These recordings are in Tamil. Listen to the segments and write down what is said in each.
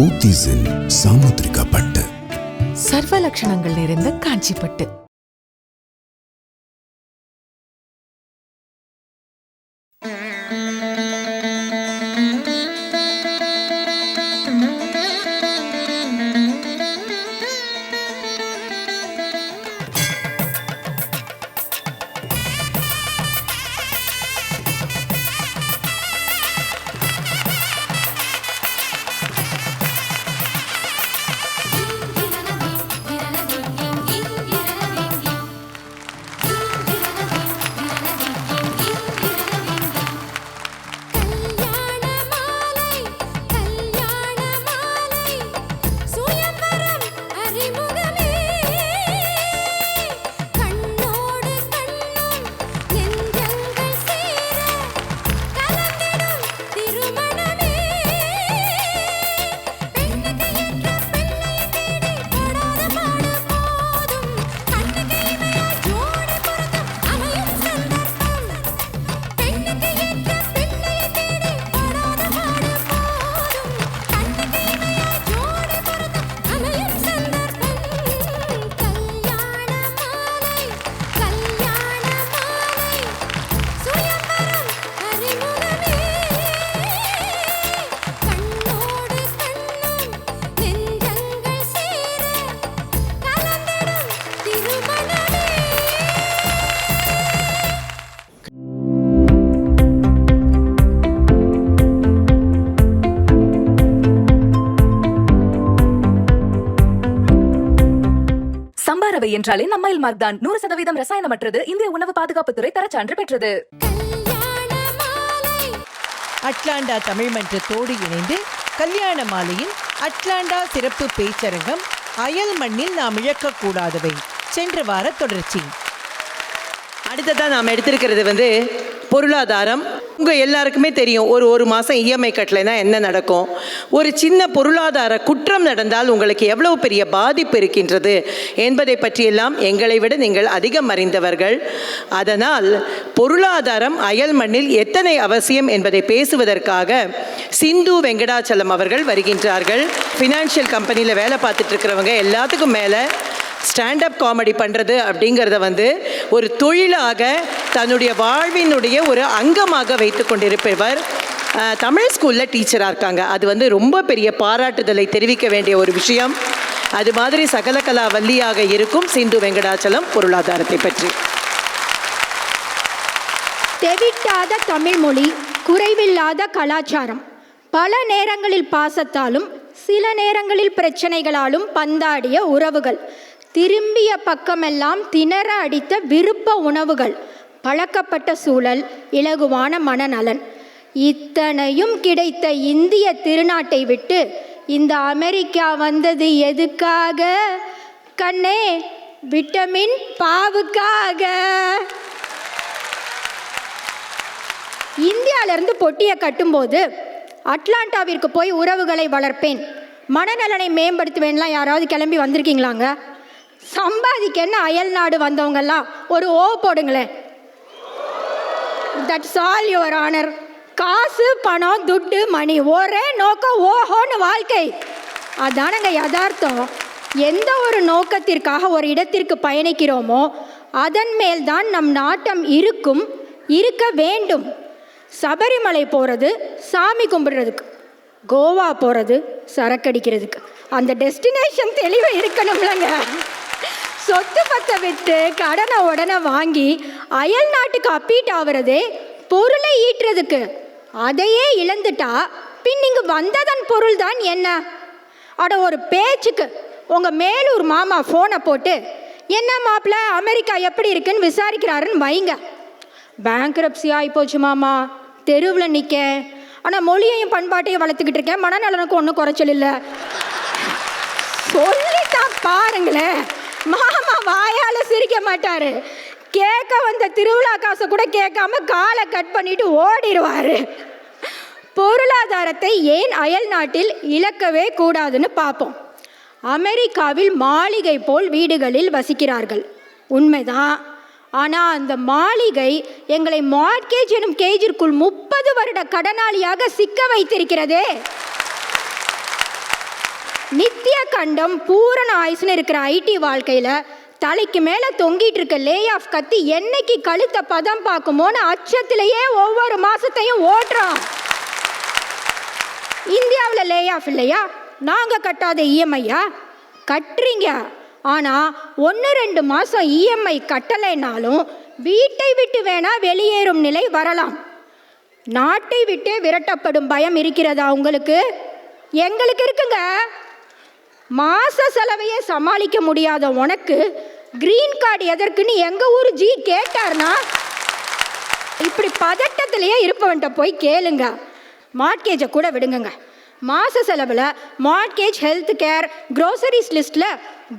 போத்தீஸின் சாமுத்திரிகா பட்டு. சர்வ லட்சணங்கள் நிறைந்த காஞ்சிப்பட்டு. என்றாலே நம்மைல் மார்க் தான் நூறு சதவீதம் ரசாயனமற்றது. இந்திய உணவு பாதுகாப்புத்துறை தரச்சான்று பெற்றது. கல்யாண மாலை அட்லாண்டா தமிழ் மன்றத்தோடு இணைந்து கல்யாண மாலையின் அட்லாண்டா சிறப்பு பேச்சரங்கம் அயல் மண்ணில் நாம் இழக்கக்கூடாதவை. சென்ற வார தொடர்ச்சி. அடுத்ததான் நாம் எடுத்திருக்கிறது வந்து பொருளாதாரம் உங்கள் எல்லாருக்குமே தெரியும் ஒரு ஒரு மாதம் இஎம்ஐ கட்டலைன்னா என்ன நடக்கும்? ஒரு சின்ன பொருளாதார குற்றம் நடந்தால் உங்களுக்கு எவ்வளவு பெரிய பாதிப்பு இருக்கின்றது என்பதை பற்றியெல்லாம் எங்களை விட நீங்கள் அதிகம் அறிந்தவர்கள். அதனால் பொருளாதாரம் அயல் மண்ணில் எத்தனை அவசியம் என்பதை பேசுவதற்காக சிந்து வெங்கடாச்சலம் அவர்கள் வருகின்றார்கள். ஃபினான்ஷியல் கம்பெனியில் வேலை பார்த்துட்டு இருக்கிறவங்க எல்லாத்துக்கும் மேலே ஸ்டாண்டப் காமெடி பண்ணுறது அப்படிங்கிறத வந்து ஒரு தொழிலாக தன்னுடைய வாழ்வினுடைய ஒரு அங்கமாக வைத்து கொண்டிருப்பவர் தமிழ் ஸ்கூலில் டீச்சராக இருக்காங்க. அது வந்து ரொம்ப பெரிய பாராட்டுதலை தெரிவிக்க வேண்டிய ஒரு விஷயம். அது மாதிரி சகலகலா வள்ளியாக இருக்கும் சிந்து வெங்கடாச்சலம் பொருளாதாரத்தை பற்றி. தெவிட்டாத தமிழ்மொழி குறைவில்லாத கலாச்சாரம். பல நேரங்களில் பாசத்தாலும் சில நேரங்களில் பிரச்சனைகளாலும் பந்தாடிய உறவுகள். திரும்பிய பக்கமெல்லாம் திணற அடித்த விருப்ப உணவுகள் பழக்கப்பட்ட சூழல் இலகுவான மனநலன். இத்தனையும் கிடைத்த இந்திய திருநாட்டை விட்டு இந்த அமெரிக்கா வந்தது எதுக்காக? கண்ணே விட்டமின் பாவுக்காக. இந்தியாவிலிருந்து பொட்டியை கட்டும்போது அட்லாண்டாவிற்கு போய் உறவுகளை வளர்ப்பேன். மனநலனை மேம்படுத்துவேன்லாம் யாராவது கிளம்பி வந்திருக்கீங்களாங்க? சம்பாதிக்கன்னு அயல் நாடு வந்தவங்கெல்லாம் ஒரு ஓ போடுங்களேன். தட்ஸ் ஆல் யுவர் ஆனர் காசு பணம் துட்டு மணி ஒரே நோக்கம் ஓஹோன்னு வாழ்க்கை. அதானங்க யதார்த்தம். எந்த ஒரு நோக்கத்திற்காக ஒரு இடத்திற்கு பயணிக்கிறோமோ அதன் மேல்தான் நம் நாட்டம் இருக்கும் இருக்க வேண்டும். சபரிமலை போகிறது சாமி கும்பிடுறதுக்கு. கோவா போகிறது சரக்கடிக்கிறதுக்கு அந்த டெஸ்டினேஷன் தெளிவாக இருக்கணும்லங்க. சொத்து பத்தை விட்டு கடனை உடனே வாங்கி அயல் நாட்டுக்கு அப்பீட் ஆகுறது பொருளை ஈட்டுறதுக்கு. அதையே இழந்துட்டா பின் இங்கு வந்ததன் பொருள் தான் என்ன? அட ஒரு பேச்சுக்கு உங்கள் மேலூர் மாமா ஃபோனை போட்டு என்ன மாப்பிள்ள அமெரிக்கா எப்படி இருக்குன்னு விசாரிக்கிறாருன்னு வைங்க. பேங்க்ரப்சி ஆகிப்போச்சு மாமா. தெருவில் நிற்க ஆனால் மொழியையும் பண்பாட்டையும் வளர்த்துக்கிட்டு இருக்கேன். மனநலனுக்கு ஒன்றும் குறைச்சல் இல்லை. சொல்லித்தான் பாருங்களேன். மாமா வாயால சிரிக்க மாட்டாரு. கேட்க வந்த திருவிழா காசை கூட கேட்காம காலை கட் பண்ணிட்டு ஓடிடுவாரு. பொருளாதாரத்தை ஏன் அயல் நாட்டில் இழக்கவே கூடாதுன்னு பார்ப்போம். அமெரிக்காவில் மாளிகை போல் வீடுகளில் வசிக்கிறார்கள். உண்மைதான் ஆனால் அந்த மாளிகை எங்களை மார்க்கேஜ் எனும் கேஜிற்குள் முப்பது வருட கடனாளியாக சிக்க வைத்திருக்கிறதே. நித்திய கண்டம் பூரண ஆயுசுன்னு இருக்கிற ஐடி வாழ்க்கையில் தலைக்கு மேலே தொங்கிட்டு இருக்க லே ஆஃப் கத்தி என்னைக்கு கழுத்த பதம் பார்க்குமோன்னு அச்சத்திலேயே ஒவ்வொரு மாசத்தையும் ஓட்டுறோம் இந்தியாவில் லே ஆஃப் இல்லையா? நாங்கள் கட்டாத இஎம்ஐயா கட்டுறீங்க. ஆனால் ஒன்று ரெண்டு மாதம் இஎம்ஐ கட்டலைனாலும் வீட்டை விட்டு வேணா வெளியேறும் நிலை வரலாம். நாட்டை விட்டே விரட்டப்படும் பயம் இருக்கிறதா உங்களுக்கு? எங்களுக்கு இருக்குங்க. மாச செலவையே சமாளிக்க முடியாத உனக்கு கிரீன் கார்டு எதற்குன்னு எங்க ஊர் ஜி கேட்டார்னா இப்படி பதட்டத்திலேயே இருப்பவன்கிட்ட போய் கேளுங்க. மார்க்கேஜை கூட விடுங்கங்க. மாச செலவில் மார்க்கேஜ் ஹெல்த் கேர் க்ரோசரிஸ் லிஸ்ட்டில்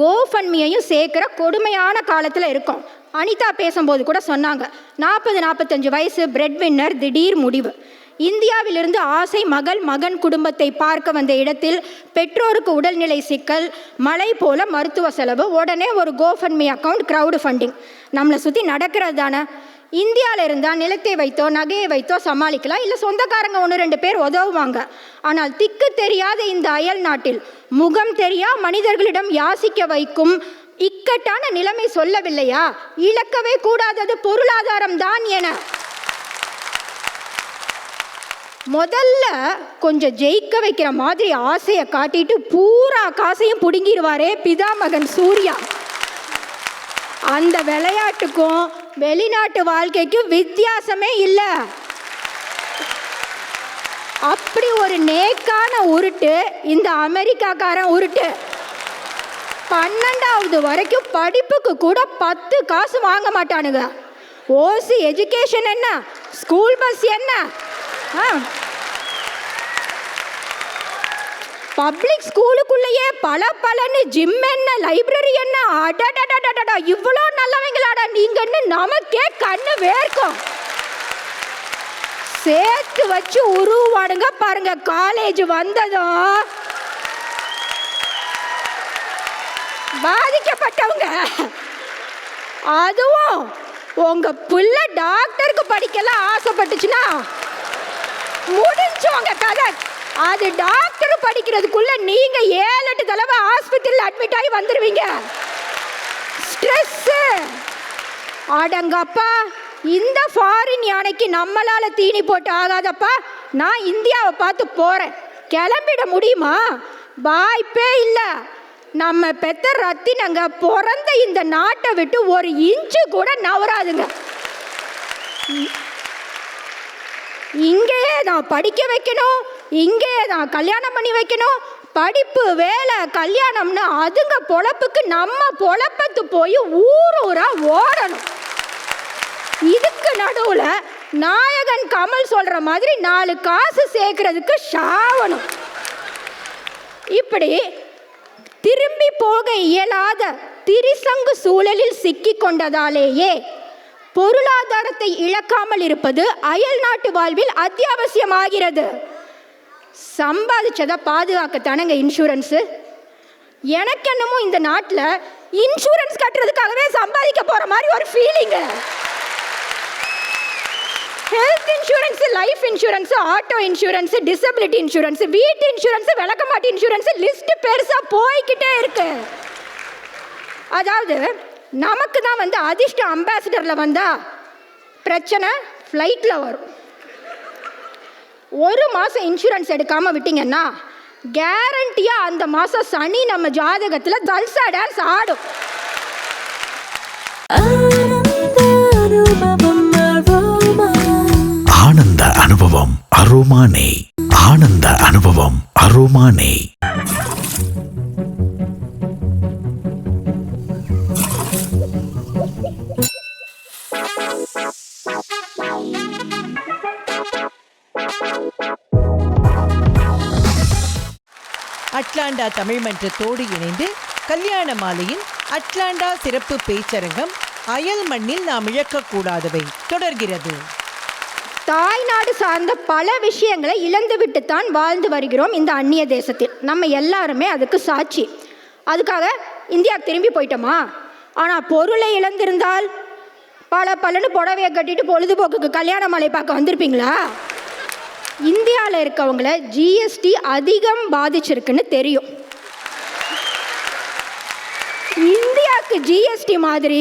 கோஃபன்மியையும் சேர்க்குற கொடுமையான காலத்தில் இருக்கும். அனிதா பேசும்போது கூட சொன்னாங்க நாற்பது நாற்பத்தஞ்சு வயசு பிரெட் வின்னர் திடீர் முடிவு. இந்தியாவிலிருந்து ஆசை மகள் மகன் குடும்பத்தை பார்க்க வந்த இடத்தில் பெற்றோருக்கு உடல்நிலை சிக்கல் மழை போல மருத்துவ செலவு உடனே ஒரு கோஃபன்மி அக்கவுண்ட் க்ரௌடு ஃபண்டிங் நம்மளை சுற்றி நடக்கிறது தானே? இந்தியாவில் இருந்தால் நிலத்தை வைத்தோ நகையை வைத்தோ சமாளிக்கலாம். இல்லை சொந்தக்காரங்க ஒன்று ரெண்டு பேர் உதவுவாங்க. ஆனால் திக்கு தெரியாத இந்த அயல் நாட்டில் முகம் தெரியா மனிதர்களிடம் யாசிக்க வைக்கும் இக்கட்டான நிலைமை சொல்லவில்லையா? இழக்கவே கூடாதது பொருளாதாரம் தான் என முதல்ல கொஞ்சம் ஜெயிக்க வைக்கிற மாதிரி ஆசையை காட்டிட்டு பூரா காசையும் பிடுங்கிடுவாரே பிதாமகன் சூர்யா. அந்த விளையாட்டுக்கும் வெளிநாட்டு வாழ்க்கைக்கும் வித்தியாசமே இல்லை. அப்படி ஒரு நேக்கான உருட்டு இந்த அமெரிக்காக்காரன் உருட்டு. பன்னெண்டாவது வரைக்கும் படிப்புக்கு கூட பத்து காசு வாங்க மாட்டானுங்க. ஓசி எஜுகேஷன் என்ன? ஸ்கூல் பஸ் என்ன? ஆ. பப்ளிக் ஸ்கூலுக்குள்ளேயே பல பலன்னு ஜிம் என்ன லைப்ரரி என்ன? அடடடடடடா இவ்வளோ நல்லவங்களாடா நீங்கன்னு நமக்கே கண்ணு வேர்க்கும். சேர்த்து வச்சு உருவாடுங்க பாருங்க காலேஜ் வந்ததும். பாதிக்கப்பட்டவங்க. அதுவும் உங்க பிள்ளை டாக்டருக்கு படிக்கலாம் ஆசைப்பட்டுச்சுன்னா முடிஞ்சவங்க கதை. அது டாக்டர் படிக்கிறதுக்குள்ள நீங்க ஏழு எட்டு தடவை ஆஸ்பத்திரியில் அட்மிட் ஆகி வந்துருவீங்க. ஸ்ட்ரெஸ் அடங்கப்பா இந்த ஃபாரின் யானைக்கு நம்மளால தீனி போட்டு ஆகாதப்பா நான் இந்தியாவை பார்த்து போறேன். கிளம்பிட முடியுமா? வாய்ப்பே இல்லை. நம்ம பெத்த ரத்தினங்க பிறந்த இந்த நாட்டை விட்டு ஒரு இன்ச்சு கூட நவராதுங்க. இங்கேயே நான் படிக்க வைக்கணும். இங்கேயே தான் கல்யாணம் பண்ணி வைக்கணும். படிப்பு வேலை கல்யாணம்னு அதுங்க பொழப்புக்கு நம்ம பொழப்பத்து போய் ஊர் ஊரா ஓடணும். இதுக்கு நடுவில் நாயகன் கமல் சொல்ற மாதிரி நாலு காசு சேர்க்கறதுக்கு ஷாவணும் இப்படி திரும்பி போக இயலாத திரிசங்கு சூழலில் சிக்கி கொண்டதாலேயே பொருளாதாரத்தை இழக்காமல் இருப்பது அயல் நாட்டு வாழ்வில் அத்தியாவசியமாகிறது. சம்பாதிச்சதை பாதுகாக்கத்தானங்க இன்சூரன்ஸு எனக்கு என்னமோ இந்த நாட்டில் இன்சூரன்ஸ் கட்டுறதுக்காகவே சம்பாதிக்க போகிற மாதிரி ஒரு feeling health insurance life insurance auto insurance disability insurance வீட்டு இன்சூரன்ஸ் விளக்கமாட்டு இன்சூரன்ஸு லிஸ்ட்டு பெருசாக போய்கிட்டே இருக்கு. அதாவது நமக்கு தான் வந்து அதிர்ஷ்ட அம்பாசிடரில் வந்தால் பிரச்சனை ஃப்ளைட்டில் வரும். ஒரு மாதம் இன்சூரன்ஸ் எடுக்காமல் விட்டீங்கன்னா கேரண்டியாக அந்த மாதம் சனி நம்ம ஜாதகத்தில் தல்சா டான்ஸ் ஆடும். ஆனந்த அனுபவம் அரோமானே. ஆனந்த அனுபவம் அரோமானே. அட்லாண்டா தமிழ் மன்றத்தோடு இணைந்து கல்யாண மாலையின் அட்லாண்டா சிறப்பு பேச்சரங்கம் அயல் மண்ணில் நாம் இழக்கக்கூடாதவை தொடர்கிறது. தாய்நாடு சார்ந்த பல விஷயங்களை இழந்துவிட்டு தான் வாழ்ந்து வருகிறோம் இந்த அந்நிய தேசத்தில். நம்ம எல்லாருமே அதுக்கு சாட்சி. அதுக்காக இந்தியா திரும்பி போயிட்டோமா? ஆனால் பொருளை இழந்திருந்தால் பல பலன்னு புடவையை கட்டிட்டு பொழுதுபோக்குக்கு கல்யாண மாலை பார்க்க வந்திருப்பீங்களா? இந்தியாவில் இருக்கவங்கள ஜிஎஸ்டி அதிகம் பாதிச்சிருக்குன்னு தெரியும். இந்தியாவுக்கு ஜிஎஸ்டி மாதிரி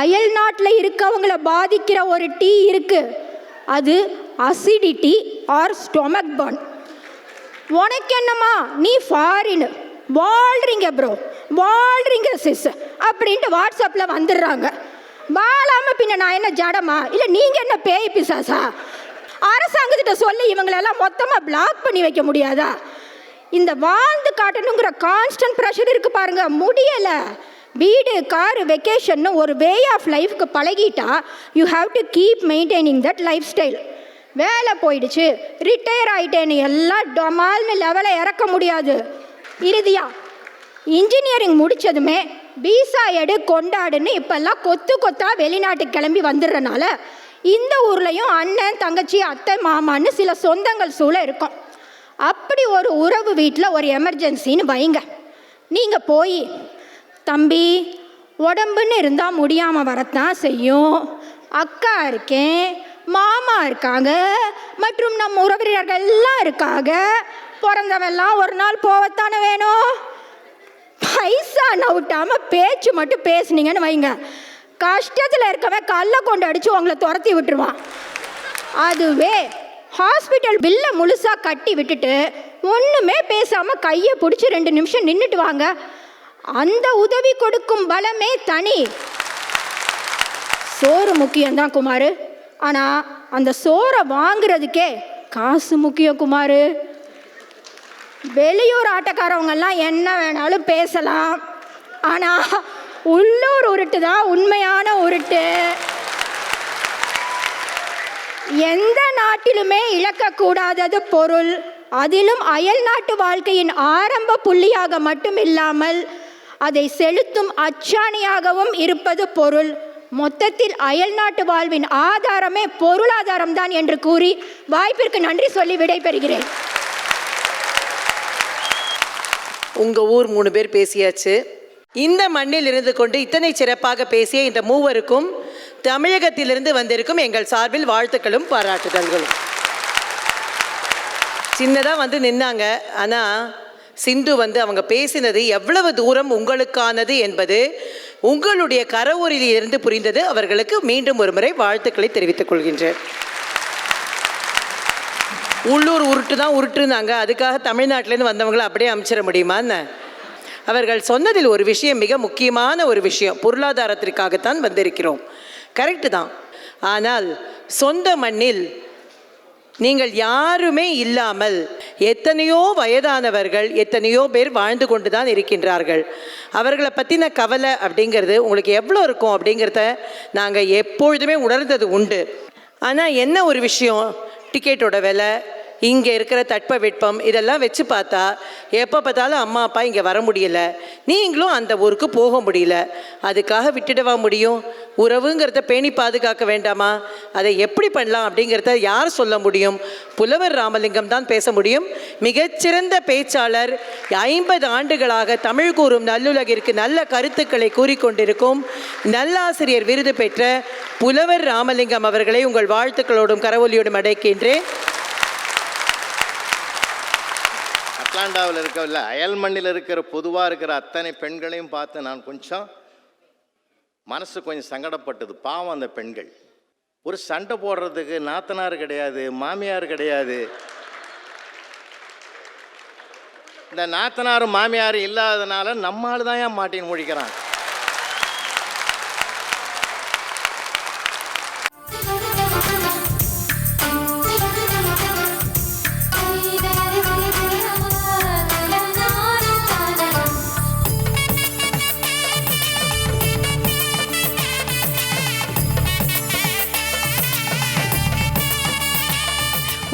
அயல் நாட்டில் இருக்கவங்கள பாதிக்கிற ஒரு டீ இருக்குது அது அசிடிட்டி ஆர் ஸ்டொமக் பர்ன் உனக்கு என்னம்மா? நீ ஃபாரின் வாழ்றீங்க ப்ரோ வாழ்றீங்க சிஸ் அப்படின்ட்டு வாட்ஸ்அப்பில் வந்துடுறாங்க. வாழாமல் பின்ன நான் என்ன ஜடமா? இல்லை நீங்கள் என்ன பேய் பிசாசா? அரசாங்கத்திட்ட சொல்லி இவங்களெல்லாம் மொத்தமாக பிளாக் பண்ணி வைக்க முடியாதா? இந்த வாழ்ந்து காட்டணுங்கிற கான்ஸ்டன்ட் ப்ரெஷர் இருக்கு பாருங்க. முடியலை. வீடு காரு வெக்கேஷன் ஒரு வே ஆஃப் லைஃப்க்கு பழகிட்டா you have to keep maintaining that life style வேலை போயிடுச்சு. ரிட்டையர் ஆயிட்டேன்னு எல்லாம் டொமால்னு லெவலை இறக்க முடியாது. இறுதியா இன்ஜினியரிங் முடிச்சதுமே வீசா எடு கொண்டாடுன்னு இப்பெல்லாம் கொத்து கொத்தா வெளிநாட்டுக்கு கிளம்பி வந்துடுறனால இந்த ஊர்லேயும் அண்ணன் தங்கச்சி அத்தை மாமான்னு சில சொந்தங்கள் சூழ இருக்கும். அப்படி ஒரு உறவு வீட்டில் ஒரு எமர்ஜென்சின்னு வைங்க. நீங்கள் போய் தம்பி உடம்புன்னு இருந்தால் முடியாமல் வரத்தான் செய்யும். அக்கா இருக்கேன் மாமா இருக்காங்க மற்றும் நம்ம உறவினர்கள் எல்லாம் இருக்காங்க. பிறந்தவெல்லாம் ஒரு நாள் போகத்தானே வேணும்? பைசா நவுட்டாமல் பேச்சு மட்டும் பேசுனீங்கன்னு வைங்க. கஷ்டத்தில் இருக்கவன் கல்லை கொண்டு அடித்து உங்களை துரத்தி விட்டுருவான். அதுவே ஹாஸ்பிட்டல் பில்லை முழுசாக கட்டி விட்டுட்டு ஒன்றுமே பேசாமல் கையை பிடிச்சி ரெண்டு நிமிஷம் நின்றுட்டு வாங்க. அந்த உதவி கொடுக்கும் பலமே தனி. சோறு முக்கியம்தான் குமார். ஆனால் அந்த சோறை வாங்குறதுக்கே காசு முக்கியம் குமார். வெளியூர் ஆட்டக்காரவங்கெல்லாம் என்ன வேணாலும் பேசலாம். ஆனால் உள்ளூர் உருட்டு தான் உண்மையான உருட்டு. எந்த நாட்டிலுமே இழக்கக்கூடாதது பொருள். அதிலும் அயல் நாட்டு வாழ்க்கையின் ஆரம்ப புள்ளியாக மட்டும் இல்லாமல் அதை செலுத்தும் அச்சாணியாகவும் இருப்பது பொருள். மொத்தத்தில் அயல் நாட்டு வாழ்வின் ஆதாரமே பொருளாதாரம் தான் என்று கூறி வாய்ப்பிற்கு நன்றி சொல்லி விடைபெறுகிறேன். உங்கள் ஊர் மூணு பேர் பேசியாச்சு. இந்த மண்ணில் இருந்து கொண்டு இத்தனை சிறப்பாக பேசிய இந்த மூவருக்கும் தமிழகத்திலிருந்து வந்திருக்கும் எங்கள் சார்பில் வாழ்த்துக்களும் பாராட்டுதல்களும். சின்னதாக வந்து நின்னாங்க. ஆனால் சிந்து வந்து அவங்க பேசினது எவ்வளவு தூரம் உங்களுக்கானது என்பது உங்களுடைய கரவூரில் இருந்து புரிந்தது. அவர்களுக்கு மீண்டும் ஒரு முறை வாழ்த்துக்களை தெரிவித்துக் கொள்கின்றேன். உள்ளூர் உருட்டு தான் உருட்டுனாங்க. அதுக்காக தமிழ்நாட்டிலேருந்து வந்தவங்களை அப்படியே அமைச்சிட முடியுமா என்ன? அவர்கள் சொன்னதில் ஒரு விஷயம் மிக முக்கியமான ஒரு விஷயம். பொருளாதாரத்திற்காகத்தான் வந்திருக்கிறோம். கரெக்டு தான். ஆனால் சொந்த மண்ணில் நீங்கள் யாருமே இல்லாமல் எத்தனையோ வயதானவர்கள் எத்தனையோ பேர் வாழ்ந்து கொண்டு தான் இருக்கின்றார்கள். அவர்களை பற்றின கவலை அப்படிங்கிறது உங்களுக்கு எவ்வளோ இருக்கும் அப்படிங்கிறத நாங்கள் எப்பொழுதுமே உணர்ந்தது உண்டு. ஆனால் என்ன ஒரு விஷயம்? டிக்கெட்டோட விலை இங்கே இருக்கிற தட்பவெட்பம் இதெல்லாம் வச்சு பார்த்தா எப்போ பார்த்தாலும் அம்மா அப்பா இங்கே வர முடியல. நீங்களும் அந்த ஊருக்கு போக முடியல. அதுக்காக விட்டுடவா முடியும்? உறவுங்கிறத பேணி பாதுகாக்க வேண்டாமா? அதை எப்படி பண்ணலாம் அப்படிங்கிறத யார் சொல்ல முடியும்? புலவர் ராமலிங்கம் தான் பேச முடியும். மிகச்சிறந்த பேச்சாளர். ஐம்பது ஆண்டுகளாக தமிழ் கூறும் நல்லுலகிற்கு நல்ல கருத்துக்களை கூறிக்கொண்டிருக்கும் நல்லாசிரியர் விருது பெற்ற புலவர் ராமலிங்கம் அவர்களை உங்கள் வாழ்த்துக்களோடும் கரவொலியோடும் அடைக்கின்றேன். அட்லாண்டாவில் இருக்கவில்லை அயல் மண்ணில் இருக்கிற பொதுவாக இருக்கிற அத்தனை பெண்களையும் பார்த்து நான் கொஞ்சம் மனசு கொஞ்சம் சங்கடப்பட்டது. பாவம் அந்த பெண்கள். ஒரு சண்டை போடுறதுக்கு நாத்தனார் கிடையாது மாமியார் கிடையாது. இந்த நாத்தனாரும் மாமியாரும் இல்லாதனால நம்மால் தான் ஏன் மாட்டின்னு முழிக்கிறான்?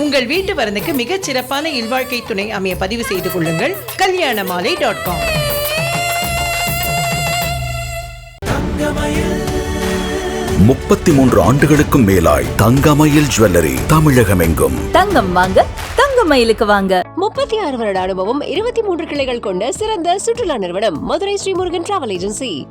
உங்கள் வீட்டு வரனுக்கு மிகச் சிறப்பான இல்வாழ்க்கை துணை அமைய பதிவு செய்து கொள்ளுங்கள். கல்யாண மாலை டாட் காம் முப்பத்தி மூன்று ஆண்டுகளுக்கும் மேலாய் தங்கமயில் ஜுவல்லரி தமிழகமெங்கும். தங்கம் வாங்க தங்க மயிலுக்கு வாங்க. முப்பத்தி ஆறு வருட அனுபவம் இருபத்தி மூன்று கிளைகள் கொண்ட சிறந்த சுற்றுலா நிறுவனம் மதுரை ஸ்ரீமுருகன் டிராவல் ஏஜென்சி.